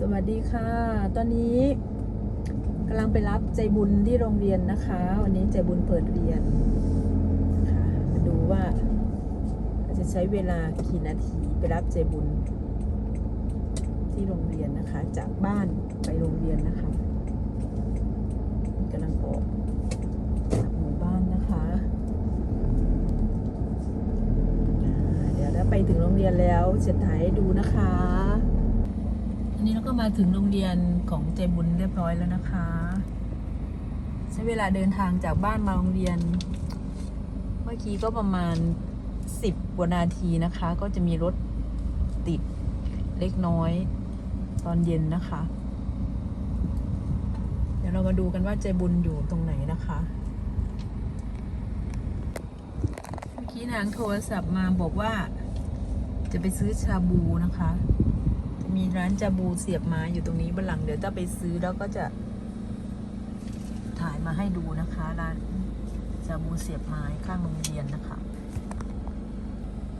สวัสดีค่ะ ตอนนี้กำลังไปรับใจบุญที่โรงเรียนนะคะ วันนี้ใจบุญเปิดเรียนนะคะมาดูว่าจะใช้เวลากี่นาทีไปรับใจบุญ ที่โรงเรียนนะคะ จากบ้านไปโรงเรียนนะคะกำลังออกจากหมู่บ้านนะคะเดี๋ยวถ้าไปถึงโรงเรียนแล้วจถ่ายให้ดูนะคะ นี้เราก็มาถึงโรงเรียนของใจบุญเรียบร้อยแล้วนะคะ ใช้เวลาเดินทางจากบ้านมาโรงเรียน เมื่อกี้ก็ประมาณสิบกว่านาทีนะคะ ก็จะมีรถติดเล็กน้อยตอนเย็นนะคะ เดี๋ยวเรามาดูกันว่าใจบุญอยู่ตรงไหนนะคะ เมื่อกี้นางโทรศัพท์มาบอกว่าจะไปซื้อชาบูนะคะ มีร้านจาบูเสียบไม้อยู่ตรงนี้บันหลังเดี๋ยวถ้าไปซื้อแล้วก็จะ ถ่ายมาให้ดูนะคะ ร้านจาบูเสียบไม้ข้างโรงเรียนนะคะ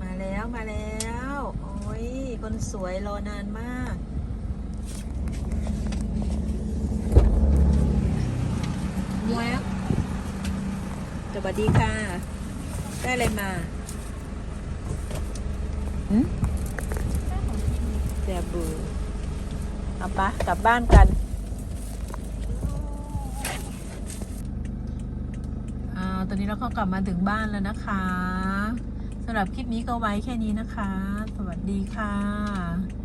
มาแล้วมาแล้ว โอ้ยคนสวยรอนานมากแวบสวัสดีค่ะ ได้อะไรมาอืม เออเอาปะกลับบ้านกันอ่าตอนนี้เราก็กลับมาถึงบ้านแล้วนะคะสำหรับคลิปนี้ก็ไว้แค่นี้นะคะ สวัสดีค่ะ